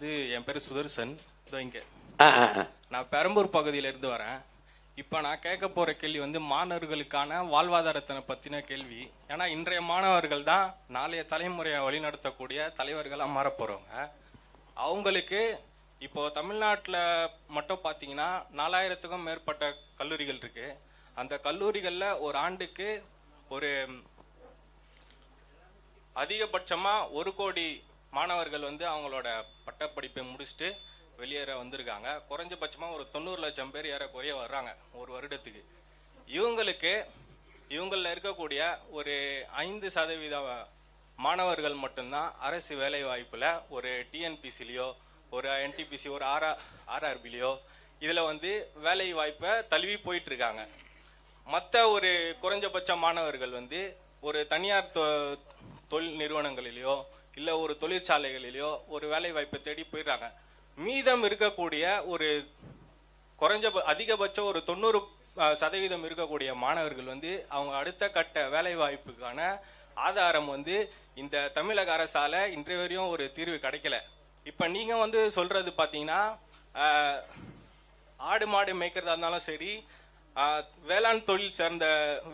இது என் பேர் சுதர்சன். இதோ இங்க. நான் பெரம்பூர் பகுதியில இருந்து வரேன். இப்போ நான் கேட்க போற கேள்வி வந்து மாணவர்களுக்கான வாழ்வாதாரத்தை பத்தின கேள்வி. ஏன்னா இன்றைய மாணவர்கள் தான் நாளைய தலைமுறையை வழிநடத்தக்கூடிய தலைவர்களா மாறப் போறவங்க. அவங்களுக்கு இப்போ தமிழ்நாட்டில் மட்டும் பார்த்தீங்கன்னா நாலாயிரத்துக்கும் மேற்பட்ட கல்லூரிகள் இருக்கு. அந்த கல்லூரிகளில் ஒரு ஆண்டுக்கு ஒரு அதிகபட்சமா ஒரு கோடி மாணவர்கள் வந்து அவங்களோட பட்டப்படிப்பை முடிச்சுட்டு வெளியேற வந்திருக்காங்க. குறைஞ்சபட்சமாக ஒரு தொண்ணூறு லட்சம் பேர் ஏறக்குறைய வர்றாங்க ஒரு வருடத்துக்கு. இவங்களுக்கு இவங்களில் இருக்கக்கூடிய ஒரு ஐந்து சதவீத மாணவர்கள் மட்டும்தான் அரசு வேலை வாய்ப்பில் ஒரு டிஎன்பிசிலையோ ஒரு என்டிபிசி ஒரு ஆர்ஆர் ஆர்ஆர்பிலையோ இதில் வந்து வேலை வாய்ப்பை தழுவி போயிட்டுருக்காங்க. மற்ற ஒரு குறைஞ்சபட்ச மாணவர்கள் வந்து ஒரு தனியார் தொ- தொழில் நிறுவனங்களிலேயோ இல்லை ஒரு தொழிற்சாலைகளிலேயோ ஒரு வேலை வாய்ப்பை தேடி போயிடுறாங்க. மீதம் இருக்கக்கூடிய ஒரு குறைஞ்ச அதிகபட்சம் ஒரு தொண்ணூறு சதவீதம் இருக்கக்கூடிய மாணவர்கள் வந்து அவங்க அடுத்த கட்ட வேலை வாய்ப்புக்கான ஆதாரம் வந்து இந்த தமிழக அரசால இன்றைய வரையும் ஒரு தீர்வு கிடைக்கல. இப்ப நீங்க வந்து சொல்றது பாத்தீங்கன்னா ஆடு மாடு மேய்க்கிறதா இருந்தாலும் சரி வேளாண் தொழில் சார்ந்த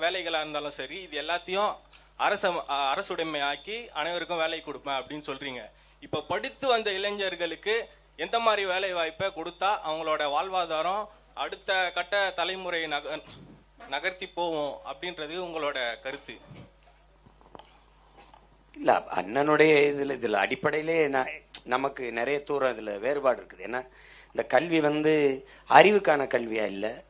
வேலைகளா இருந்தாலும் சரி இது எல்லாத்தையும் அரச அரசுடைமையாக்கி அரசுடைமை ஆக்கி அனைவருக்கும் வேலை கொடுப்பேன் அப்படின்னு சொல்றீங்க. இப்ப படித்து வந்த இளைஞர்களுக்கு எந்த மாதிரி வேலை வாய்ப்பை கொடுத்தா அவங்களோட வாழ்வாதாரம் அடுத்த கட்ட தலைமுறை நக நகர்த்தி போவோம் அப்படின்றது உங்களோட கருத்து? இல்ல அண்ணனுடைய இதுல இதுல அடிப்படையிலே நான் நமக்கு நிறைய தூரம் இதுல வேறுபாடு இருக்குது. ஏன்னா இந்த கல்வி வந்து அறிவுக்கான கல்வியா இல்லை?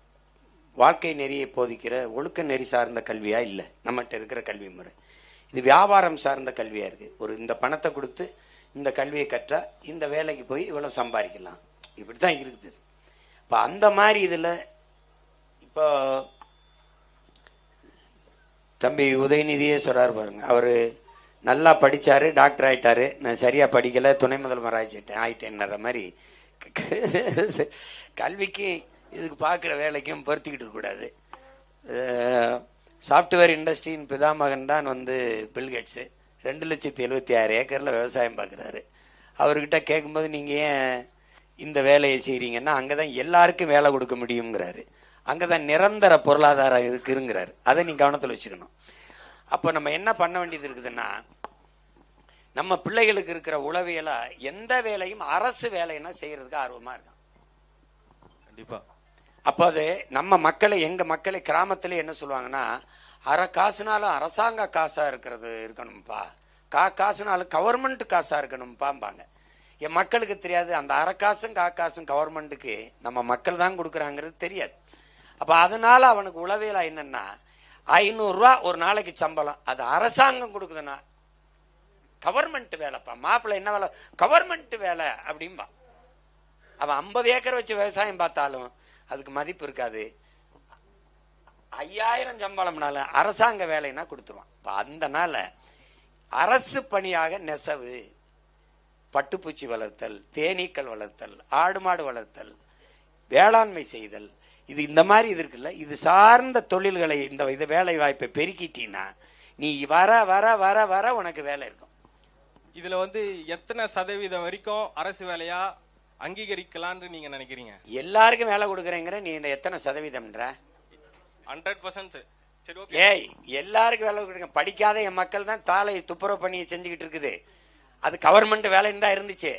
வாழ்க்கை நெறியை போதிக்கிற ஒழுக்க நெறி சார்ந்த கல்வியாக இல்லை? நம்மகிட்ட இருக்கிற கல்வி முறை. இது வியாபாரம் சார்ந்த கல்வியாக இருக்குது ஒரு இந்த பணத்தை கொடுத்து இந்த கல்வியை கற்றால் இந்த வேலைக்கு போய் இவ்வளோ சம்பாதிக்கலாம். இப்படி தான் இருக்குது. இப்போ அந்த மாதிரி இதில் இப்போ தம்பி உதயநிதியே சொல்கிறார் பாருங்க. அவர் நல்லா படித்தார் டாக்டர் ஆகிட்டார் நான் சரியா படிக்கலை துணை முதல்வர் ஆயிச்சிட்டேன் ஆயிட்டேன்ற மாதிரி. கல்விக்கு இதுக்கு பார்க்குற வேலைக்கும் பொருத்திக்கிட்டு இருக்கக்கூடாது சாஃப்ட்வேர் இண்டஸ்ட்ரியின் பிதாமகன் தான் வந்து பில்கேட்ஸு ரெண்டு லட்சத்தி எழுபத்தி ஆறு ஏக்கரில் விவசாயம் பார்க்குறாரு. அவர்கிட்ட கேட்கும்போது நீங்கள் ஏன் இந்த வேலையை செய்கிறீங்கன்னா அங்கே தான் எல்லாருக்கும் வேலை கொடுக்க முடியுங்கிறாரு அங்கே தான் நிரந்தர பொருளாதாரம் இருக்குங்கிறாரு. அதை நீ கவனத்தில் வச்சுக்கணும். அப்போ நம்ம என்ன பண்ண வேண்டியது இருக்குதுன்னா நம்ம பிள்ளைகளுக்கு இருக்கிற உளவியலாக எந்த வேலையும் அரசு வேலைன்னா செய்கிறதுக்கு ஆர்வமாக இருக்கான். கண்டிப்பாக அப்போ அது நம்ம மக்களை எங்கள் மக்களை கிராமத்தில் என்ன சொல்லுவாங்கன்னா அரை காசுனாலும் அரசாங்க காசாக இருக்கிறது இருக்கணும்ப்பா கா காசுனாலும் கவர்மெண்ட் காசாக இருக்கணும்ப்பாம்பாங்க என் மக்களுக்கு தெரியாது அந்த அரை காசும் கா காசும் கவர்மெண்ட்டுக்கு நம்ம மக்கள் தான் கொடுக்குறாங்கிறது தெரியாது. அப்போ அதனால அவனுக்கு உளவியலா என்னன்னா ஐநூறுரூவா ஒரு நாளைக்கு சம்பளம் அது அரசாங்கம் கொடுக்குதுன்னா கவர்மெண்ட் வேலைப்பா. மாப்பிள்ளை என்ன வேலை? கவர்மெண்ட் வேலை அப்படிம்பா. அவன் ஐம்பது ஏக்கர் வச்சு விவசாயம் பார்த்தாலும் அதுக்கு மதிப்பு இருக்காது. ஐயாயிரம் சம்பளம்னாலும் அரசாங்க வேலைன்னா கொடுத்துருவான். இப்போ அந்த நாள அரசு பணியாக நெசவு பட்டுப்பூச்சி வளர்த்தல் தேனீக்கள் வளர்த்தல் ஆடு மாடு வளர்த்தல் வேளாண்மை செய்தல் இது இந்த மாதிரி இது இருக்குல்ல இது சார்ந்த தொழில்களை இந்த இது வேலை வாய்ப்பை பெருக்கிட்டீங்கன்னா நீ வர வர வர வர உனக்கு வேலை இருக்கும். இதுல வந்து எத்தனை சதவீதம் வரைக்கும் அரசு வேலையா அங்கீகரிக்கலாம்னு நீங்க நினைக்கிறீங்க? எல்லாருக்கும் வேலை கொடுக்குறேங்கிற நீ இந்த எத்தனை சதவீதம்ன்ற? ஹண்ட்ரட் பர்சன்ட் சரி ஓகே ஏய் எல்லாருக்கும் வேலை கொடுங்க. படிக்காத என் மக்கள் தான் தாலை துப்புரவு பணியை செஞ்சுக்கிட்டு இருக்குது. அது கவர்மெண்ட் வேலைன்னு தான் இருந்துச்சு.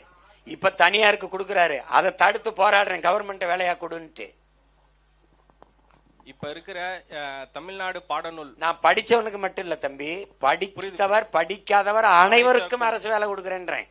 இப்ப தனியாருக்கு கொடுக்குறாரு. அதை தடுத்து போராடுறேன். கவர்மெண்ட் வேலையா கொடுன்ட்டு. இப்ப இருக்கிற தமிழ்நாடு பாடநூல். நான் படிச்சவனுக்கு மட்டும் இல்ல தம்பி. படித்தவர் படிக்காதவர் அனைவருக்கும் அரசு வேலை கொடுக்குறேன்றேன்.